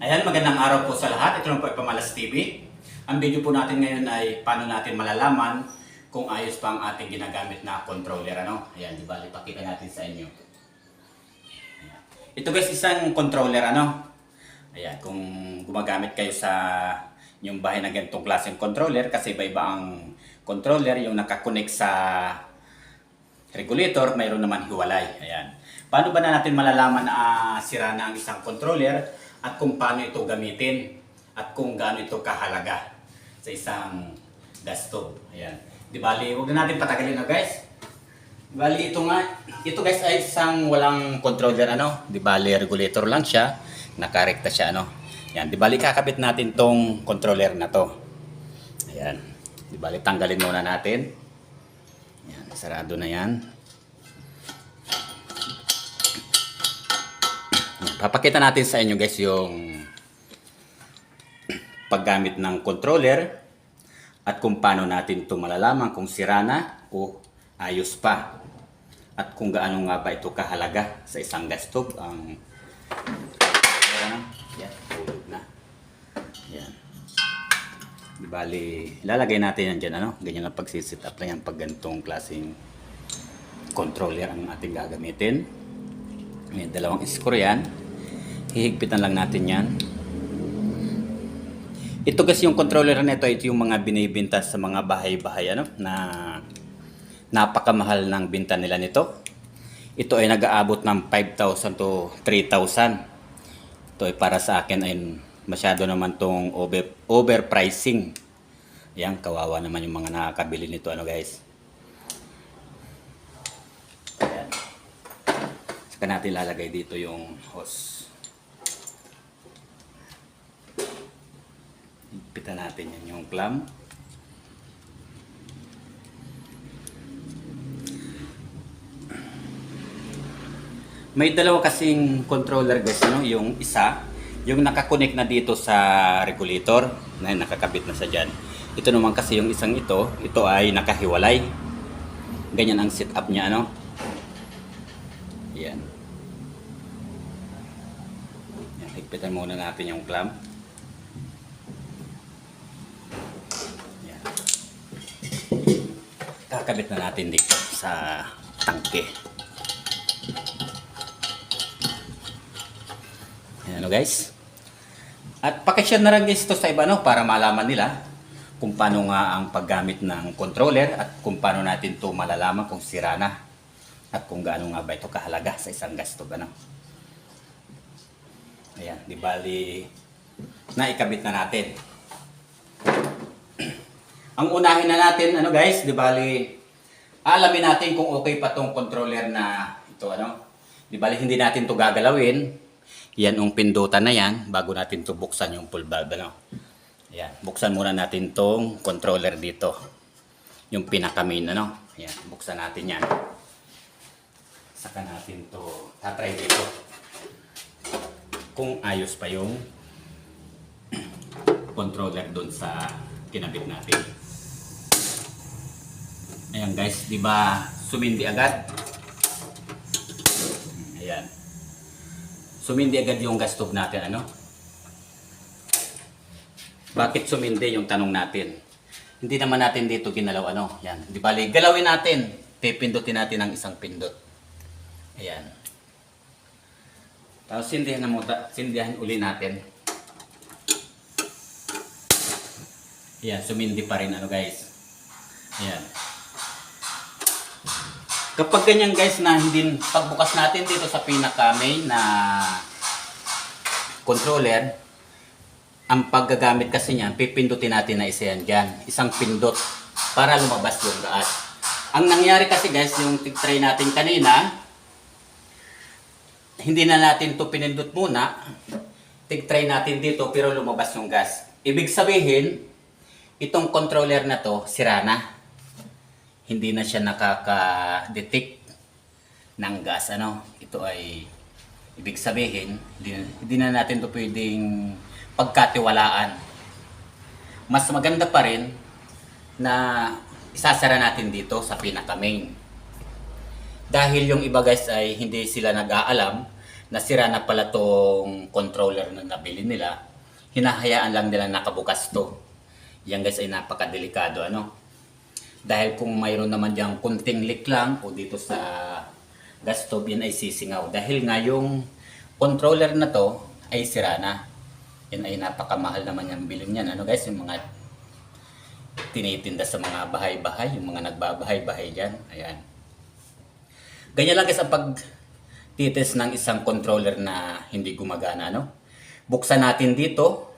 Ayan, magandang araw po sa lahat. Ito lang po ay Pamalas TV. Ang video po natin ngayon ay paano natin malalaman kung ayos pa ang ating ginagamit na controller. Ano? Ayan, di ba? Ipakita natin sa inyo. Ito guys, isang controller. Ano? Ayan, kung gumagamit kayo sa yung bahay na ganitong klaseng controller kasi iba-iba ang controller yung nakakonect sa regulator, mayroon naman hiwalay. Ayan. Paano ba na natin malalaman na ah, sira na ang isang controller at kung paano ito gamitin at kung gaano ito kahalaga sa isang stove. Ayan. Di bali, huwag na natin patagalin na guys. Di bali, ito nga, ito guys ay isang walang controller ano. Di bali, regulator lang siya. Nakarekta siya ano. Ayan. Di bali, kakabit natin tong controller na to. Ayan. Di bali, tanggalin muna natin. Yan, sarado na yan. Papakita natin sa inyo guys yung paggamit ng controller at kung paano natin ito malalaman kung sira na o ayos pa. At kung gaano nga ba ito kahalaga sa isang gas stove. Ang Ayan, yan, tulog na. Yan. Di bali, lalagay natin yan dyan, ano? Ganyan ang pagsisit up lang yan pag ganitong klaseng controller ang ating gagamitin. May dalawang screw yan. Hihigpitan lang natin yan. Ito kasi yung controller na ito, ito yung mga binibinta sa mga bahay-bahay, ano? Na napakamahal ng binta nila nito. Ito ay nag-aabot ng 5,000 to 3,000. Ito ay para sa akin ay masyado naman tong over, overpricing. Yan, kawawa naman yung mga nakakabili nito ano guys. Ayan. Saka natin lalagay dito yung hose. Higpitan natin yan yung clamp. May dalawa kasing controller guys, ano? yung isa, yung nakakonect na dito sa regulator, na nakakabit na sa dyan. Ito naman kasi yung isang ito, ito ay nakahiwalay. Ganyan ang setup niya, ano? Yan. Yan, higpitan muna natin yung clamp. Kakabit na natin dito sa tangke. Ayan ano guys. At pakishare na rin guys ito sa iba no para malaman nila kung paano nga ang paggamit ng controller at kung paano natin to malalaman kung sira na at kung gaano nga ba ito kahalaga sa isang gasto ano. Ayan, di bali naikabit na natin. Ang unahin na natin ano guys, di bali alamin natin kung okay pa tong controller na ito ano. Di bali hindi natin to gagalawin yan ang pindutan na yan bago natin to buksan yung full valve. Ano? Yan. Buksan muna natin tong controller dito. Yung pinaka main ano. Yan. Buksan natin yan. Saka natin to tatry dito. Kung ayos pa yung controller doon sa kinabit natin. Ayan guys, di ba sumindi agad? Ayan. Sumindi agad yung gas stove natin, ano? Bakit sumindi yung tanong natin? Hindi naman natin dito ginalaw, ano? Yan. Di bali, galawin natin. Pipindutin natin ang isang pindot. Ayan. Tapos sindihan, na muna, sindihan uli natin. Ayan, sumindi pa rin, ano guys? Ayan. Kapag ganyan guys na hindi pagbukas natin dito sa pinaka main na controller, ang paggagamit kasi niyan, pipindutin natin na isa yan dyan. Isang pindot para lumabas yung gas. Ang nangyari kasi guys, yung try natin kanina, hindi na natin to pinindot muna. Tig-try natin dito pero lumabas yung gas. Ibig sabihin, itong controller na to, sira na hindi na siya nakaka-detect ng gas. Ano? Ito ay ibig sabihin, hindi, hindi na natin to pwedeng pagkatiwalaan. Mas maganda pa rin na isasara natin dito sa pinaka-main. Dahil yung iba guys ay hindi sila nag-aalam nasira na pala tong controller na nabili nila, hinahayaan lang nila nakabukas to. Yan guys ay napakadelikado ano. Dahil kung mayroon naman diyang kunting leak lang o dito sa gas stove yan ay sisingaw. Dahil nga yung controller na to ay sira na. Yan ay napakamahal naman yung bilhin yan. Ano guys, yung mga tinitinda sa mga bahay-bahay, yung mga nagbabahay-bahay dyan. Ayan. Ganyan lang guys ang pag tites ng isang controller na hindi gumagana. Ano? Buksan natin dito.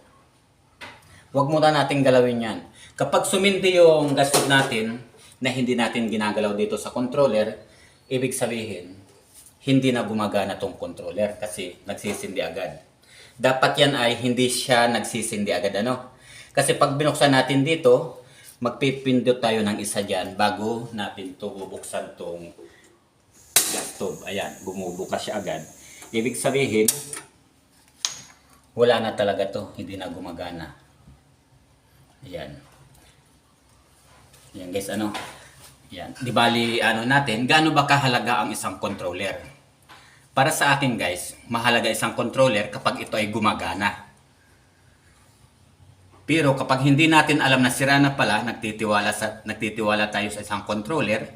Huwag muna natin galawin yan. Kapag sumindi yung gastos natin na hindi natin ginagalaw dito sa controller, ibig sabihin, hindi na gumagana tong controller kasi nagsisindi agad. Dapat yan ay hindi siya nagsisindi agad ano. Kasi pag binuksan natin dito, magpipindot tayo ng isa dyan bago natin to bubuksan tong gas stove. Ayan, bumubukas siya agad. Ibig sabihin, wala na talaga to, hindi na gumagana. Ayan. Ayan guys, ano? Ayan. Di bali, ano natin, gaano ba kahalaga ang isang controller? Para sa akin guys, mahalaga isang controller kapag ito ay gumagana. Pero kapag hindi natin alam na sira na pala, nagtitiwala, sa, nagtitiwala tayo sa isang controller,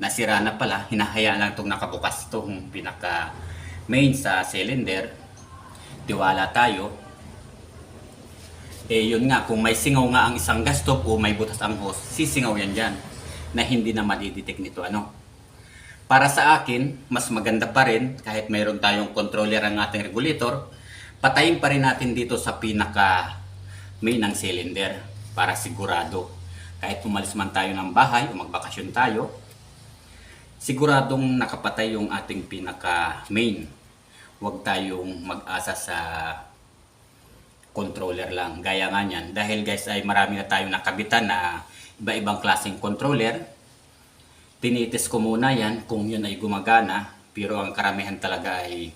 na sira na pala, hinahayaan lang itong nakabukas itong pinaka main sa cylinder, tiwala tayo, eh yun nga, kung may singaw nga ang isang gas o may butas ang hose, sisingaw yan dyan na hindi na madidetect nito ano. Para sa akin, mas maganda pa rin kahit mayroon tayong controller ang ating regulator, patayin pa rin natin dito sa pinaka main ng cylinder para sigurado. Kahit umalis man tayo ng bahay o magbakasyon tayo, siguradong nakapatay yung ating pinaka main. Huwag tayong mag-asa sa controller lang. Gaya nga niyan. Dahil guys ay marami na tayong nakabitan na iba-ibang klaseng controller. Tinitis ko muna yan kung yun ay gumagana. Pero ang karamihan talaga ay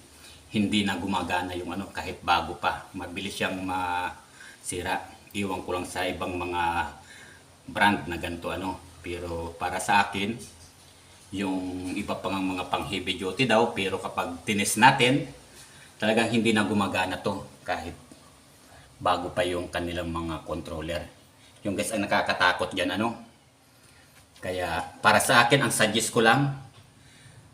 hindi na gumagana yung ano kahit bago pa. Mabilis siyang masira. Iwan ko lang sa ibang mga brand na ganito ano. Pero para sa akin, yung iba pang mga pang heavy duty daw pero kapag tinis natin talagang hindi na gumagana to kahit bago pa yung kanilang mga controller. Yung guys ang nakakatakot dyan ano. Kaya para sa akin ang suggest ko lang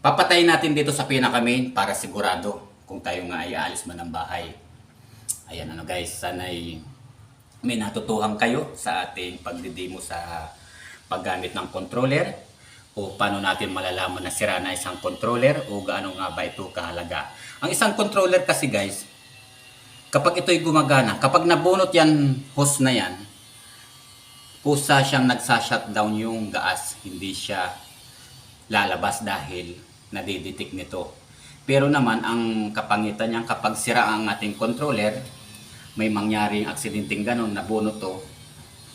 papatayin natin dito sa pinaka main para sigurado kung tayo nga ay aalis man ng bahay. Ayan ano guys, sana'y may natutuhan kayo sa ating pagdidemo sa paggamit ng controller o paano natin malalaman na sira na isang controller o gaano nga ba ito kahalaga. Ang isang controller kasi guys, kapag ito'y gumagana, kapag nabunot yan, hose na yan, kusa siyang nagsa-shutdown yung gas, hindi siya lalabas dahil nadidetect nito. Pero naman, ang kapangitan niyan kapag sira ang ating controller, may mangyaring aksidenteng ganun, nabunot to,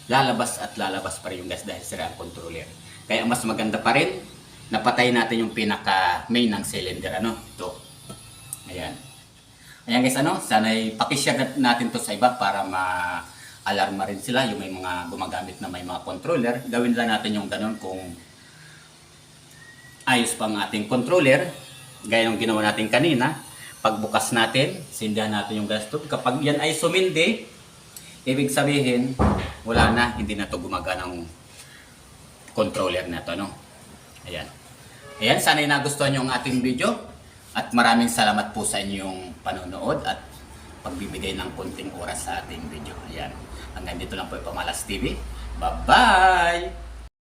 lalabas at lalabas pa rin yung gas dahil sira ang controller. Kaya mas maganda pa rin, napatay natin yung pinaka main ng cylinder, ano, ito. Ayan. Ayan guys, ano, sana'y pakishare natin to sa iba para ma-alarma rin sila yung may mga gumagamit na may mga controller. Gawin lang natin yung ganun kung ayos pa ang ating controller. Gaya ng ginawa natin kanina. Pagbukas natin, sindihan natin yung gas tube. Kapag yan ay sumindi, ibig sabihin, wala na, hindi na to gumagana ng controller na to, no? Ayan. Ayan, sana'y nagustuhan nyo ang ating video. At maraming salamat po sa inyong panonood at pagbibigay ng konting oras sa ating video. Ayan. Hanggang dito lang po yung Pamalas TV. Bye-bye!